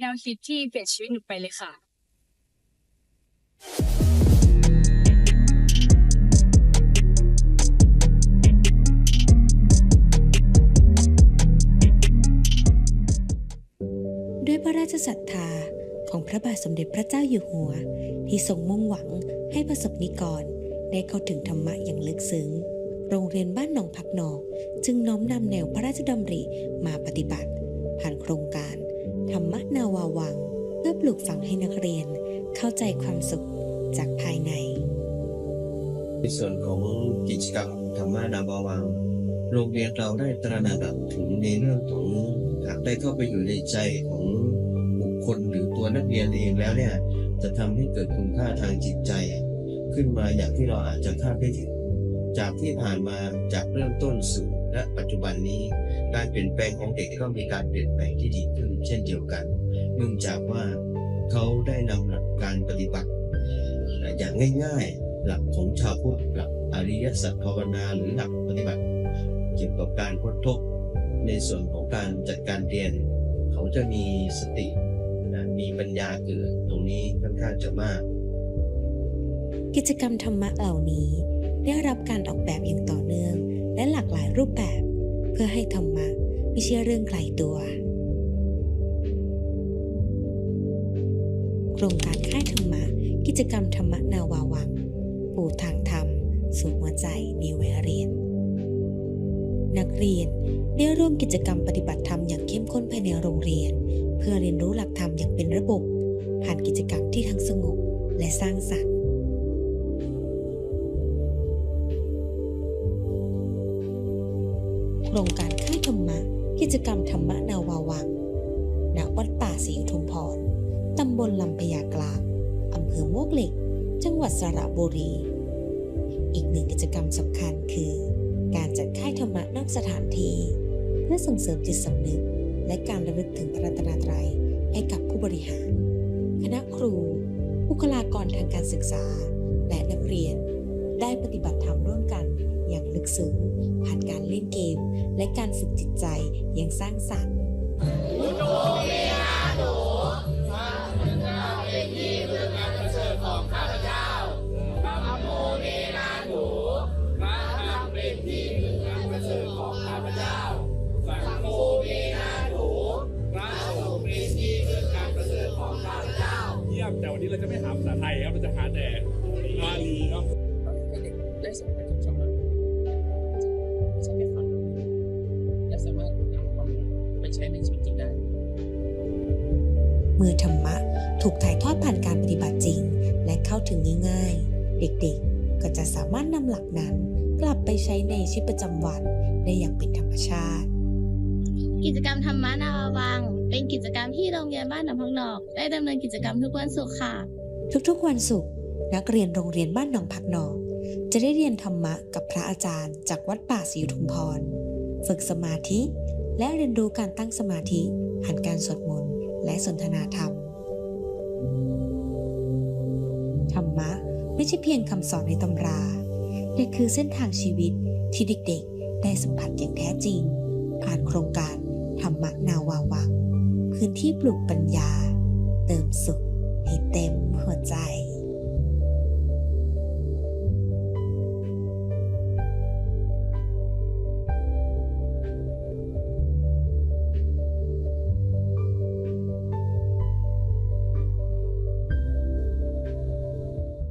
แนวคิดที่เปลี่ยนชีวิตหนูไปเลยค่ะ ด้วยพระราชศรัทธาของพระบาทสมเด็จพระเจ้าอยู่หัว ที่ทรงมุ่งหวังให้ประสบนิกร ได้เข้าถึงธรรมะอย่างลึกซึ้ง โรงเรียนบ้านหนองผักหนอกจึงน้อมนำแนวพระราชดำริมาปฏิบัติ ผ่านโครงการ ธรรมะนาวาวัง เพื่อปลูกฝังให้นักเรียนเข้าใจความสุขจากภายใน ในส่วนของกิจกรรมธรรมนาบาวัง โรงเรียนเราได้ตระหนักถึงในเรื่องของหากได้เข้าไปอยู่ในใจของบุคคลหรือตัวนักเรียนเองแล้วเนี่ยจะทำให้เกิดคุณค่าทางจิตใจ ขึ้นมาอย่างที่เราอาจจะคาดไม่ถึงจากที่ผ่านมาจากเริ่มต้นสู่และปัจจุบันนี้ การเปลี่ยนแปลงของเด็กก็มีการเปลี่ยนแปลงที่ดีขึ้นเช่นเดียวกัน เนื่องจากว่าเขาได้นำหลักการปฏิบัติ อย่างง่ายๆ หลักของชาวพุทธหลักอริยสัจภาวนาหรือหลักปฏิบัติ เกี่ยวกับการพ้นทุกข์ในส่วนของการจัดการเรียน เขาจะมีสตินะมีปัญญาเกิดตรงนี้ค่อนข้างจะมาก กิจกรรมธรรมะเหล่านี้ได้รับการออกแบบอย่างต่อเนื่อง และหลากหลายรูปแบบ เพื่อให้ธรรมะไม่ใช่เรื่องไกลตัว โครงการค่ายธรรมะ กิจกรรมธรรมะนาวาวัง ปูทางธรรม สู่หัวใจในวัยเรียน นักเรียนได้ร่วมกิจกรรมปฏิบัติ โครงการค่ายธรรมะ กิจกรรมธรรมะนาวาวัง ณ วัดป่าศรีอุทุมพร ตำบลลำพญากลาง อำเภอมวกเหล็ก จังหวัดสระบุรี อีกหนึ่งกิจกรรมสำคัญคือ การจัดค่ายธรรมะนอกสถานที่ เพื่อส่งเสริมจิตสำนึก และการระลึกถึงพระรัตนตรัยให้กับผู้บริหาร คณะครู บุคลากรทางการศึกษา และนักเรียนได้ปฏิบัติธรรมร่วมกัน อย่างลึกซึ้งผ่านการเล่นเกม และการฝึกจิตใจอย่างสร้างสรรค์เยี่ยมแต่วันนี้เราจะไม่หาภาษาไทยครับ เราจะหาแต่บาลีเนาะให้เด็กได้สัมผัสกับธรรม ช้ในชีวิตจริงได้เมื่อธรรมะถูกถ่ายทอดผ่านการปฏิบัติจริง และเข้าถึงง่ายๆ เด็กๆ ก็จะสามารถนำหลักนั้นกลับไปใช้ในชีวิตประจำวันได้อย่างเป็นธรรมชาติ กิจกรรมธรรมะนาวาวัง เป็นกิจกรรมที่โรงเรียนบ้านหนองพักนอก ได้ดำเนินกิจกรรมทุกวันศุกร์ค่ะ ทุกๆวันศุกร์นักเรียนโรงเรียนบ้านหนองผักหนองจะได้เรียนธรรมะกับพระอาจารย์ จากวัดป่าศรีอุทุมพร ฝึกสมาธิ และเรียนรู้การตั้งสมาธิผ่านการสวดมนต์และสนทนาธรรม ธรรมะไม่ใช่เพียงคำสอนในตำราแต่คือเส้นทางชีวิตที่เด็กๆ ได้สัมผัสอย่างแท้จริง ผ่านโครงการธรรมะนาวาวังพื้นที่ปลูกปัญญา เติมสุขให้เต็มหัวใจ